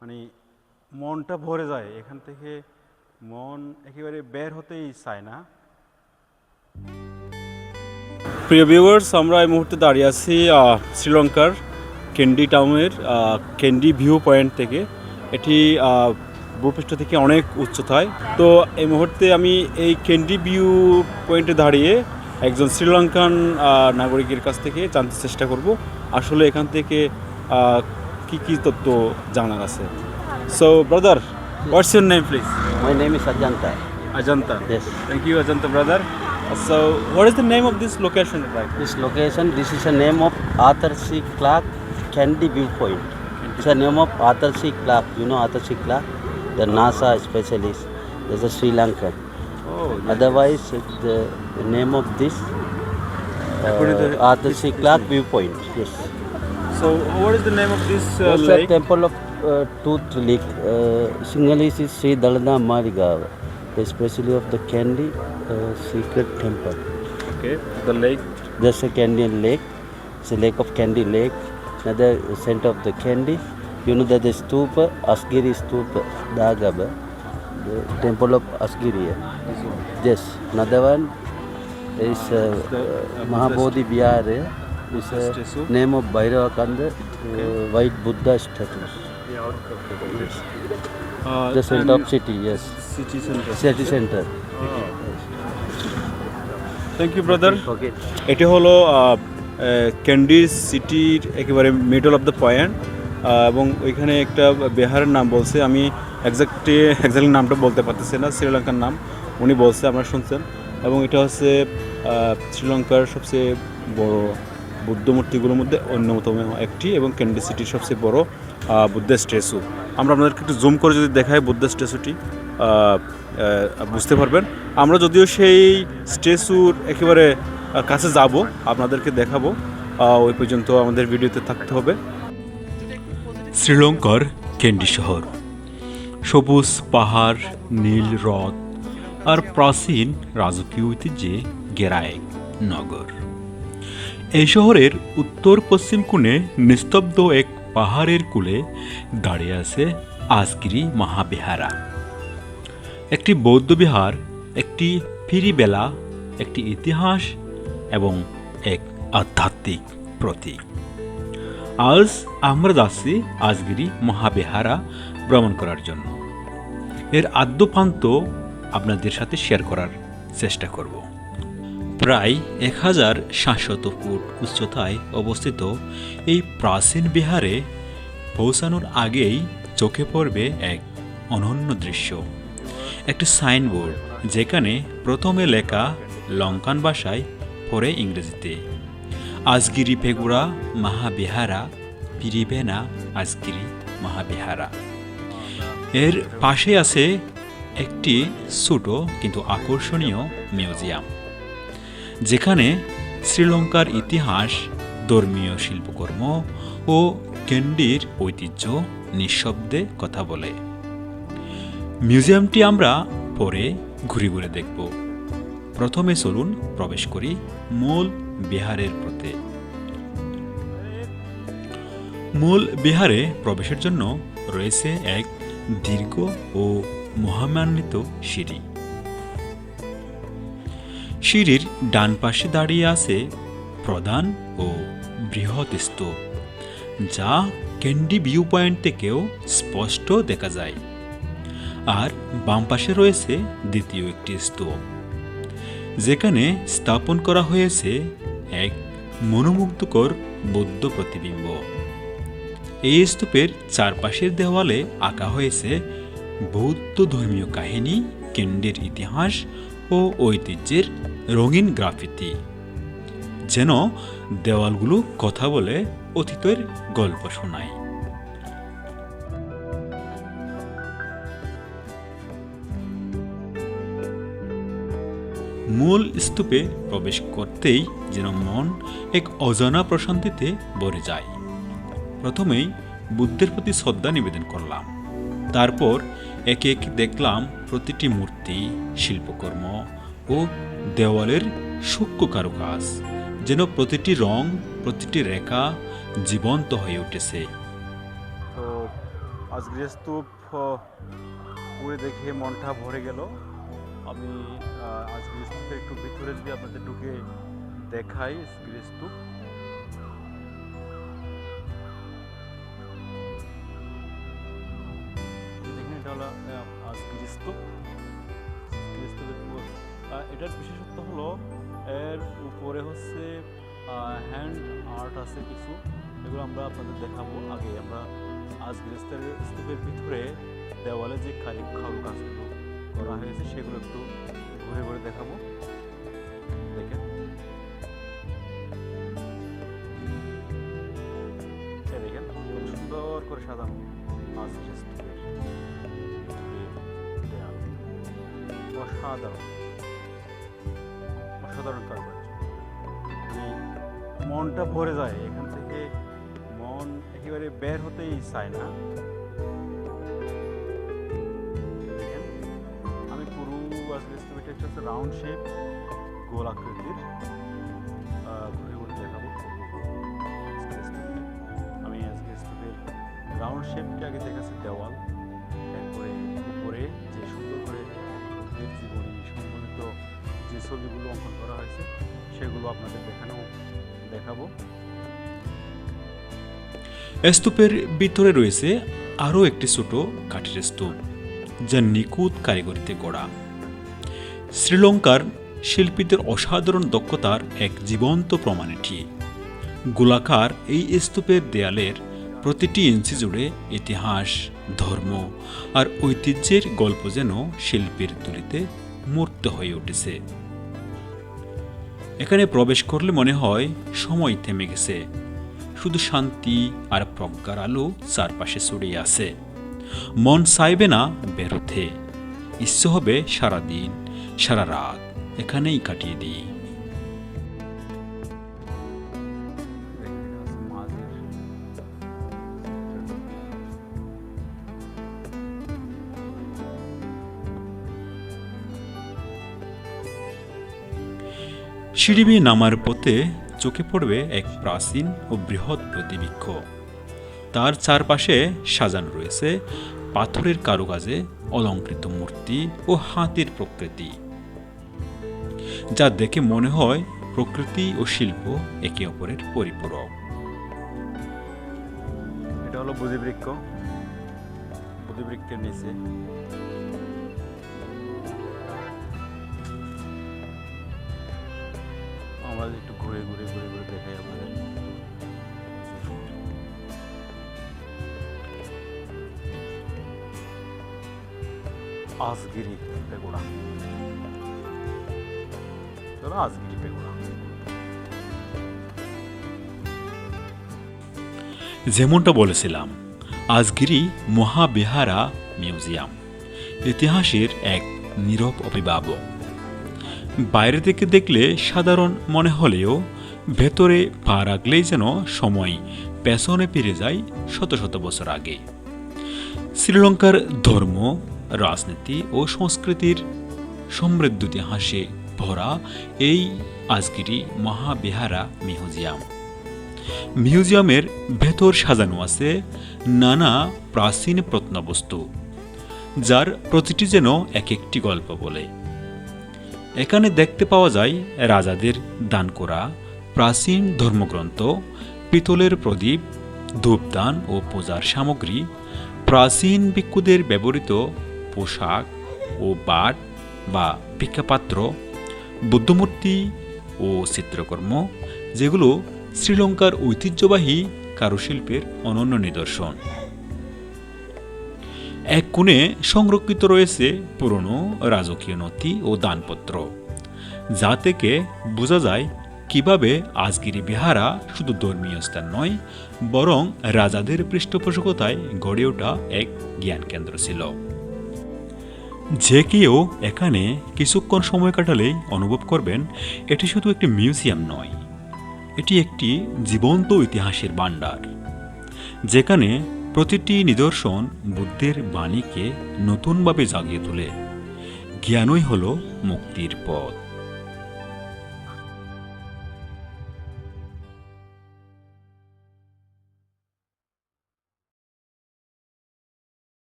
মানে মনটা ভরে যায়। এখান থেকে মন একেবারে বের হতেই চায় না। প্রিয় ভিউয়ার্স আমরা এই মুহূর্তে দাঁড়িয়ে আছি শ্রীলঙ্কার কেন্ডি টাউনের কেন্ডি ভিউ পয়েন্ট থেকে। এটি ভূপৃষ্ঠ থেকে অনেক উচ্চতায়। তো এই মুহূর্তে আমি এই কেন্ডি ভিউ পয়েন্টে দাঁড়িয়ে একজন শ্রীলঙ্কান নাগরিকের কাছ থেকে জানতে চেষ্টা করব। আসলে এখান থেকে কি কি তথ্য জানার আছে so brother what's your name please My name is Ajanta. Ajanta. Yes. Thank you, Ajanta brother. So, what is the name of this location right? This location, this is the name of Arthur C. Clarke Candy Viewpoint. It's the name of Arthur C. Clarke. You know Arthur C. Clarke, the NASA specialist. There's a Sri Lankan. Oh, Otherwise, the, the name of this According to uh, Arthur his C. Clarke Viewpoint. Yes. So what is the name of this uh, There's a lake? temple of uh, Tooth Lake. Uh, Sinhalese is Sri Dalada Marigav, especially of the Candy uh, Secret Temple. Okay, the lake. There's a Candian lake. It's a lake of Candy Lake. Another center of the Candy. You know that the stupa, Asgiri stupa, Dagaba, the temple of Asgiri. Yes. Another one is uh, uh, Mahabodhi Bihar. Is a statue. name of Bhairavakanda, uh, white Buddha statue. Uh, The center of city. Yes. city center. City center. Thank you brother Okay. এটি হলো candy সিটির একেবারে middle of the point এবং ওইখানে একটা বিহারের নাম বলছে আমি একজাক্টলি একজাক্টলি নামটা বলতে পারতেছি না শ্রীলঙ্কার নাম উনি বলছে আপনারা শুনছেন এবং এটা হচ্ছে শ্রীলঙ্কার সবচেয়ে বড় বুদ্ধ মূর্তিগুলোর মধ্যে অন্যতম একটি এবং ক্যান্ডি সিটির সবচেয়ে বড় বুদ্ধের স্ট্যাচু। আমরা আপনাদেরকে একটু জুম করে যদি দেখাই বুদ্ধের স্ট্যাচুটি বুঝতে পারবেন। আমরা যদিও সেই স্ট্যাচুর একেবারে কাছে যাব, আপনাদেরকে দেখাবো। ওই পর্যন্ত আমাদের ভিডিওতে থাকতে হবে। শ্রীলঙ্কার ক্যান্ডি শহর। সবুজ পাহাড়, নীল হ্রদ আর প্রাচীন রাজকীয় ঐতিহ্যে এক নগর। এই শহরের উত্তর পশ্চিম কোণে নিস্তব্ধ এক পাহাড়ের কূলে দাঁড়িয়ে আছে আজগিরি মহাবিহারা। একটি বৌদ্ধ বিহার, একটি ফিরিবেলা, একটি ইতিহাস এবং এক আধ্যাত্মিক প্রতীক। আজ আমরা যাচ্ছি আজগিরি মহাবিহারা ভ্রমণ করার জন্য। এর আদ্যপান্ত আপনাদের সাথে শেয়ার করার চেষ্টা করব। প্রায় এক হাজার সাতশত ফুট উচ্চতায় অবস্থিত এই প্রাচীন বিহারে পৌঁছানোর আগেই চোখে পড়বে এক অনন্য দৃশ্য। একটি সাইনবোর্ড যেখানে প্রথমে লেখা লঙ্কান ভাষায়, পরে ইংরেজিতে। আজগিরি পেগুড়া মহাবিহারা পিরিবেনা আজগিরি মহাবিহারা। এর পাশে আছে একটি ছোট কিন্তু আকর্ষণীয় মিউজিয়াম। যেখানে শ্রীলঙ্কার ইতিহাস, ধর্মীয় শিল্পকর্ম ও ক্যান্ডির ঐতিহ্য নিঃশব্দে কথা বলে। মিউজিয়ামটি আমরা পরে ঘুরে ঘুরে দেখব। প্রথমে চলুন প্রবেশ করি মূল বিহারের পথে। মূল বিহারে প্রবেশের জন্য রয়েছে এক দীর্ঘ ও মহামান্বিত সিঁড়ি। সিঁড়ির ডান পাশে দাঁড়িয়ে আছে প্রধান ও বৃহৎ স্তূপ, যা ক্যান্ডি ভিউ পয়েন্ট থেকেও স্পষ্ট দেখা যায়। আর বাম পাশে রয়েছে দ্বিতীয় একটি স্তূপ, যেখানে স্থাপন করা হয়েছে এক মনোমুগ্ধকর বৌদ্ধ প্রতিবিম্ব। এই স্তূপের চারপাশের দেওয়ালে আঁকা হয়েছে বৌদ্ধ ধর্মীয় কাহিনী কেন্দ্রের ইতিহাস ও ঐতিহ্যের রঙিন গ্রাফিতি, যেন দেওয়ালগুলো কথা বলে অতীতের গল্প শোনায়। মূল স্তূপে প্রবেশ করতেই যেন মন এক অজানা প্রশান্তিতে ভরে যায়। প্রথমেই বুদ্ধের প্রতি শ্রদ্ধা নিবেদন করলাম, তারপর একে একে দেখলাম প্রতিটি মূর্তি শিল্পকর্ম ও দেওয়ালের সূক্ষ্ম কারুকাজ যেন প্রতিটি রং প্রতিটি রেখা জীবন্ত হয়ে উঠেছে। তো আজ স্তূপ আহ, ঘুরে দেখে মনটা ভরে গেল। আমি আজ স্তূপের একটু ভিতরে যদি আপনাদের ঢুকে দেখাই আজকের এটার বিশেষত্ব হলো এর উপরে হচ্ছে হ্যান্ড আর্ট আছে কিছু। এগুলো আমরা আপনাদের দেখাবো আগে আমরা আজকের স্তূপের স্তূপের ভিতরে দেওয়ালে যে খালি কারু কাজগুলো করা হয়েছে, সেগুলো একটু ঘুরে ঘুরে দেখাবো। দেখেন। সুন্দর করে সাজানো অসাধারণ। অসাধারণ কারুকার্য মানে মনটা ভরে যায়, এখান থেকে মন একেবারে বের হতেই চায় না। আমি পুরো আজকে হচ্ছে রাউন্ড শেপ গোল আকৃতির ঘুরে ঘুরে দেখাবো। আমি আজকে রাউন্ড শেপটা আগে দেখাচ্ছি দেওয়াল। সেগুলো আপনাদের দেখানো, দেখাবো। স্তূপের ভিতরে রয়েছে আরও একটি ছোট কাঠের স্তূপ, যা নিখুঁত কারিগরিতে গড়া। শ্রীলঙ্কার শিল্পীদের অসাধারণ দক্ষতার এক জীবন্ত প্রমাণ এটি। গোলাকার এই স্তূপের দেয়ালের প্রতিটি ইঞ্চি জুড়ে ইতিহাস, ধর্ম আর ঐতিহ্যের গল্প যেন শিল্পীর তুলিতে মূর্ত হয়ে উঠেছে। এখানে প্রবেশ করলে মনে হয় সময় থেমে গেছে। শুধু শান্তি আর প্রজ্ঞার আলো চারপাশে ছড়িয়ে আছে। মন চাইবে না বেরোতে। ইচ্ছে হবে সারাদিন, সারা রাত এখানেই কাটিয়ে দিই। সিঁড়ি বেয়ে নামার পথে চোখে পড়বে এক প্রাচীন ও বৃহৎ প্রতিবৃক্ষ। তার চারপাশে সাজানো রয়েছে পাথরের কারুকাজে অলঙ্কৃত মূর্তি ও হাতির প্রকৃতি, যা দেখে মনে হয় প্রকৃতি ও শিল্প একে অপরের পরিপূরক। এটা হলো বুধিবৃক্ষ বুধিবৃক্ষের নিচে একটু ঘুরে ঘুরে ঘুরে ঘুরে দেখাই আপনাদের। আজগিরি পেগুড়া চলো আজগিরি পেগুড়া যেমনটা বলেছিলাম, আজগিরি মহাবিহারা মিউজিয়াম। ইতিহাসের এক নীরব অভিভাবক। বাইরে থেকে দেখলে সাধারণ মনে হলেও ভেতরে পা রাখলেই যেন সময় পেছনে ফিরে যায় শত শত বছর আগে। শ্রীলঙ্কার ধর্ম, রাজনীতি ও সংস্কৃতির সমৃদ্ধ ইতিহাসে ভরা এই আজগিরি মহাবিহারা মিউজিয়াম। মিউজিয়ামের ভেতর সাজানো আছে নানা প্রাচীন প্রত্নবস্তু, যার প্রতিটি যেন এক একটি গল্প বলে। এখানে দেখতে পাওয়া যায় রাজাদের দান করা প্রাচীন ধর্মগ্রন্থ, পিতলের প্রদীপ, ধূপদান ও পূজার সামগ্রী, প্রাচীন ভিক্ষুদের ব্যবহৃত পোশাক ও বাট বা ভিক্ষাপাত্র, বুদ্ধমূর্তি ও চিত্রকর্ম, যেগুলো শ্রীলঙ্কার ঐতিহ্যবাহী কারুশিল্পের অনন্য নিদর্শন। এক কোণে সংরক্ষিত রয়েছে পুরনো রাজকীয় নথি ও দানপত্র, যা থেকে বোঝা যায় কীভাবে আজগিরি বিহারা শুধু ধর্মীয় স্থান নয়, বরং রাজাদের পৃষ্ঠপোষকতায় গড়ে ওঠা এক জ্ঞান কেন্দ্র ছিল। যে কেউ এখানে কিছুক্ষণ সময় কাটালেই অনুভব করবেন, এটি শুধু একটি মিউজিয়াম নয়, এটি একটি জীবন্ত ইতিহাসের ভাণ্ডার, যেখানে প্রতিটি নিদর্শন বুদ্ধের বাণীকে নতুনভাবে জাগিয়ে তোলে। জ্ঞানই হল মুক্তির পথ।